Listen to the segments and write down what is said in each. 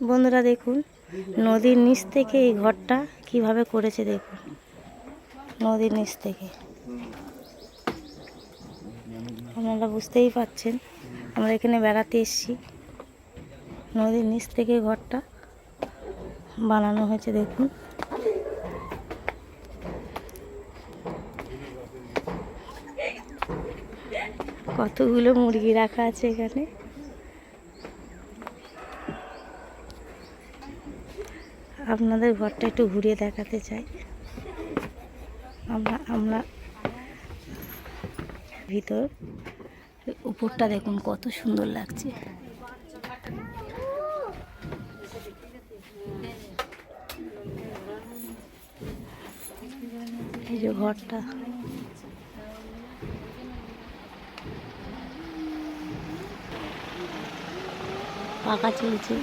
বন্ধুরা দেখুন, নদীর নিচ থেকে এই ঘরটা কীভাবে করেছে দেখুন। নদীর নিচ থেকে। আপনারা বুঝতেই পাচ্ছেন, আমরা এখানে বেড়াতে এসেছি। নদীর নিচ থেকে ঘরটা বানানো হয়েছে দেখুন। কতগুলো মুরগি রাখা আছে এখানে। আপনাদের ঘরটা একটু ঘুরিয়ে দেখাতে চাই। আমরা আমরা ভিতর, উপরটা দেখুন কত সুন্দর লাগছে। এই যে ঘরটা। পাকা চলছে।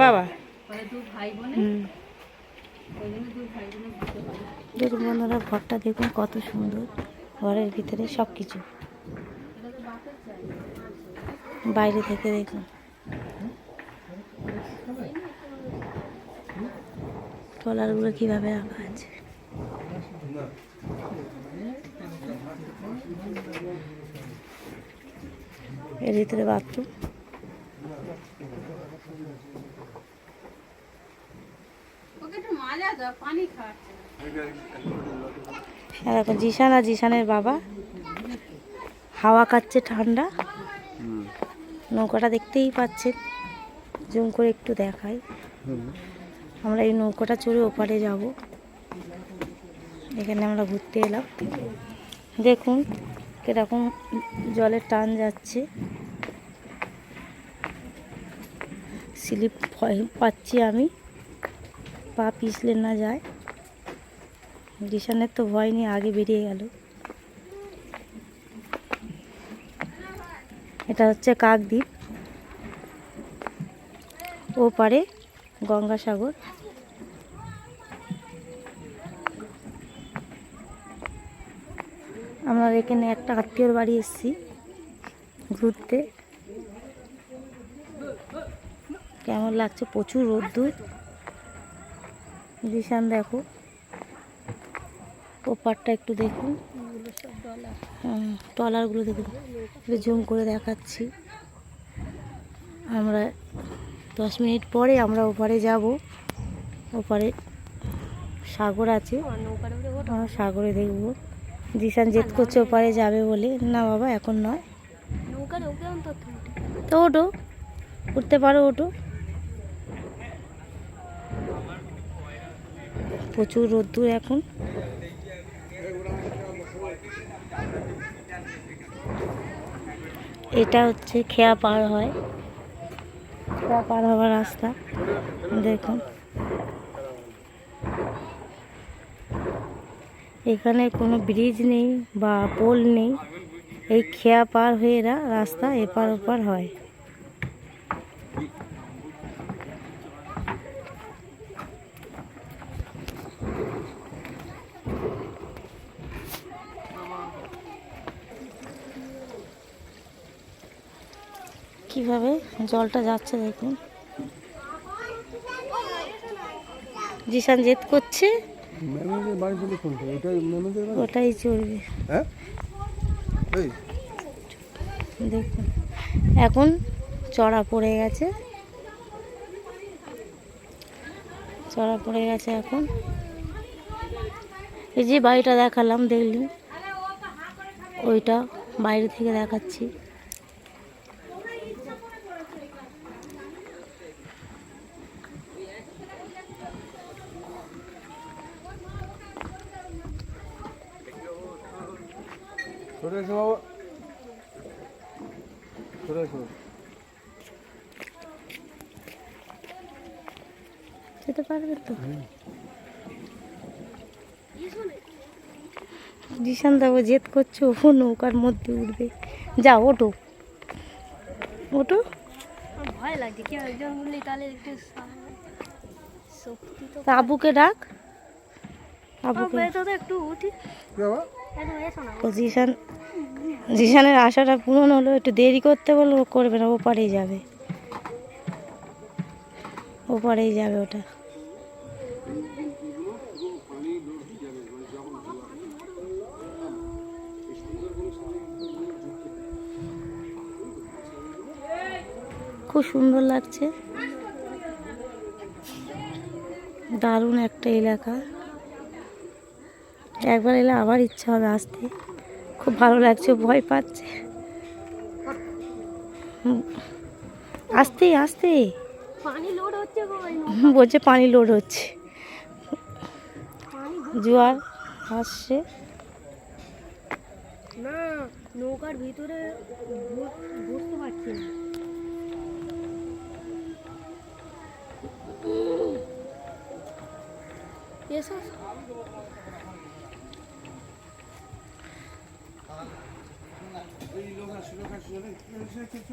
বাবা। দেখুন বন্ধুরা ঘরটা দেখুন কত সুন্দর। ঘরের ভিতরে সব কিছু বাইরে থেকে দেখুন। ট্রলারগুলো কীভাবে আঁকা আছে। এর ভিতরে বাথরুম। আর এখন জিশান আর জিশানের বাবা হাওয়া খাচ্ছে ঠান্ডা। নৌকাটা দেখতেই পাচ্ছেন, জুম করে একটু দেখাই। আমরা এই নৌকাটা চড়ে ওপারে যাব। এখানে আমরা ঘুরতে এলাম। দেখুন, কীরকম জলের টান যাচ্ছে। স্লিপ পাচ্ছি আমি। পা পিছলে না যায়। ডিশানের তো ভয় নিয়ে আগে বেরিয়ে গেল। এটা হচ্ছে কাকদ্বীপ। ও পারে গঙ্গাসাগর। আমরা এখানে একটা আত্মীয়র বাড়ি এসেছি ঘুরতে। কেমন লাগছে? প্রচুর রোদ্দুর। দিশান দেখো। ওপারটা একটু দেখুন। হুম, ট্রলারগুলো দেখুন। জুম করে দেখাচ্ছি। আমরা দশ মিনিট পরে আমরা ওপারে যাব। ওপারে সাগর আছে। আমরা সাগরে দেখব। দিশান জেদ করছে ওপারে যাবে বলে। না বাবা এখন নয়। তো ওটো উঠতে পারো ওটো প্রচুর রোদ্দুর এখন। এটা হচ্ছে খেয়া পার হয়। খেয়া পার হওয়ার রাস্তা, দেখুন। এখানে কোনো ব্রিজ নেই বা পোল নেই। এই খেয়া পার হয়ে এরা রাস্তা এপার ওপার হয়। কীভাবে জলটা যাচ্ছে দেখুন। জিসান জেদ করছে। ওটাই চলবে। হ্যাঁ? এই। দেখুন এখন চড়া পড়ে গেছে। চড়া পড়ে গেছে এখন। এই যে বাড়িটা দেখালাম দেখলি ওইটা বাইরে থেকে দেখাচ্ছি। সরে এসো বাবা সরে এসো যেতে পারবে তো? জিশান দাবো জেদ করছে ও নৌকার মধ্যে উঠবে। যা ওটো ওটো ভয় লাগছে কেউ একজন বললি তাহলে একটু আবুকে ডাক। আবুকে আবে তো একটু উঠি। বাবা জিশান, জিশানের আশাটা পূরণ হলো, একটু দেরি করতে বলল করবে না, ও পারেই যাবে। ও পারেই যাবে ওটা। খুব সুন্দর লাগছে। দারুণ একটা এলাকা। একবার এলে আবার ইচ্ছা হবে আসতে। খুব ভালো লাগছে ভয় পাচ্ছে। আসতে আসতে। বলছে পানি লোড হচ্ছে। জোয়ার আসছে। না নৌকার ভিতরে বুঝতে পারছি না। এই লোক আসলে কিছু